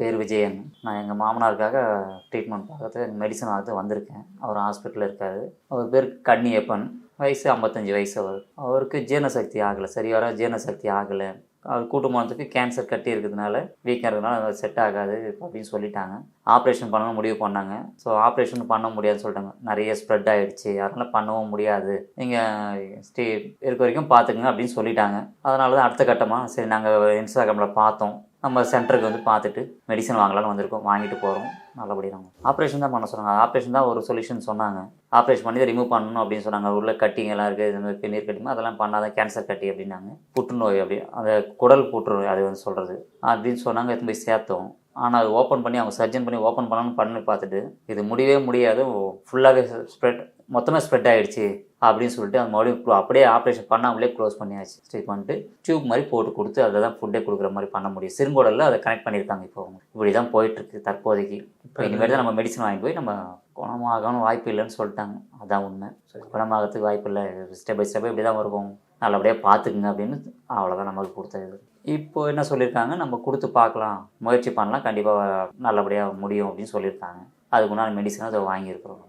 பேர் விஜயன். நான் எங்கள் மாமனாருக்காக ட்ரீட்மெண்ட் பார்க்கறது மெடிசன் பார்த்து வந்திருக்கேன். அவர் ஹாஸ்பிட்டலில் இருக்கார். அவர் பேர் கன்னியப்பன். வயசு ஐம்பத்தஞ்சு வயசு அவர். அவருக்கு ஜீரணசக்தி ஆகலை. சரி வர ஜீரணசக்தி ஆகலை. அவர் கூட்டுமானத்துக்கு கேன்சர் கட்டி இருக்கிறதுனால வீக்காக இருக்கிறதுனால செட் ஆகாது அப்படின்னு சொல்லிட்டாங்க. ஆப்ரேஷன் பண்ணணும் முடிவு பண்ணாங்க. ஸோ ஆப்ரேஷன் பண்ண முடியாதுன்னு சொல்லிட்டாங்க. நிறைய ஸ்ப்ரெட் ஆகிடுச்சு அதனால் பண்ணவும் முடியாது. நீங்கள் ஸ்டே இருக்க வரைக்கும் பார்த்துக்குங்க அப்படின்னு சொல்லிட்டாங்க. அதனால தான் அடுத்த கட்டமாக சரி நாங்கள் இன்ஸ்டாகிராமில் பார்த்தோம். நம்ம சென்டருக்கு வந்து பார்த்துட்டு மெடிசன் வாங்கலாம்னு வந்திருக்கோம். வாங்கிட்டு போகிறோம் நல்லபடியாக ஆப்ரேஷன் தான் பண்ண சொன்னாங்க. ஆப்ரேஷன் தான் ஒரு சொல்யூஷன் சொன்னாங்க. ஆப்ரேஷன் பண்ணி ரிமூவ் பண்ணணும் அப்படின்னு சொன்னாங்க. உள்ள கட்டிங்கெல்லாம் இருக்குது இந்த மாதிரி பெண்ணீர் கட்டிமா அதெல்லாம் பண்ணாதான் கேன்சர் கட்டி அப்படின்னாங்க. புற்றுநோய் அப்படி அந்த குடல் புற்றுநோய் அது வந்து சொல்கிறது அப்படின்னு சொன்னாங்க. எடுத்து போய் சேர்த்தோம். ஆனால் அது ஓப்பன் பண்ணி அவங்க சர்ஜன் பண்ணி ஓப்பன் பண்ணணும்னு பண்ணி பார்த்துட்டு இது முடியவே முடியாது. ஃபுல்லாகவே ஸ்ப்ரெட் மொத்தமாக ஸ்ப்ரெட் ஆகிடுச்சு அப்படின்னு சொல்லிட்டு அந்த மறுபடியும் அப்படியே ஆப்ரேஷன் பண்ணாமலே க்ளோஸ் பண்ணியாச்சு. பண்ணிட்டு டியூப் மாதிரி போட்டு கொடுத்து அதில் தான் ஃபுட்டே கொடுக்குற மாதிரி பண்ண முடியும். சிறுங்கோடலில் அதை கனெக்ட் பண்ணியிருக்காங்க இப்போ அவங்க. இப்படி தான் போயிட்டுருக்கு தற்போதைக்கு. இப்போ இனிமேல் தான் நம்ம மெடிசன் வாங்கி போய் நம்ம குணமாகணும் வாய்ப்பு இல்லைன்னு சொல்லிட்டாங்க. அதான் உண்மை. குணமாகறதுக்கு வாய்ப்பு இல்லை. ஸ்டெப் பை ஸ்டெப் இப்படி தான் வருவோம் நல்லபடியாக பார்த்துக்குங்க அப்படின்னு அவ்வளோதான் நமக்கு கொடுத்தது. இப்போ என்ன சொல்லியிருக்காங்க? நம்ம கொடுத்து பார்க்கலாம். முயற்சி பண்ணலாம். கண்டிப்பாக நல்லபடியாக முடியும் அப்படின்னு சொல்லியிருக்காங்க. அதுக்குண்டான மெடிசனை அதை வாங்கியிருக்கிறோம்.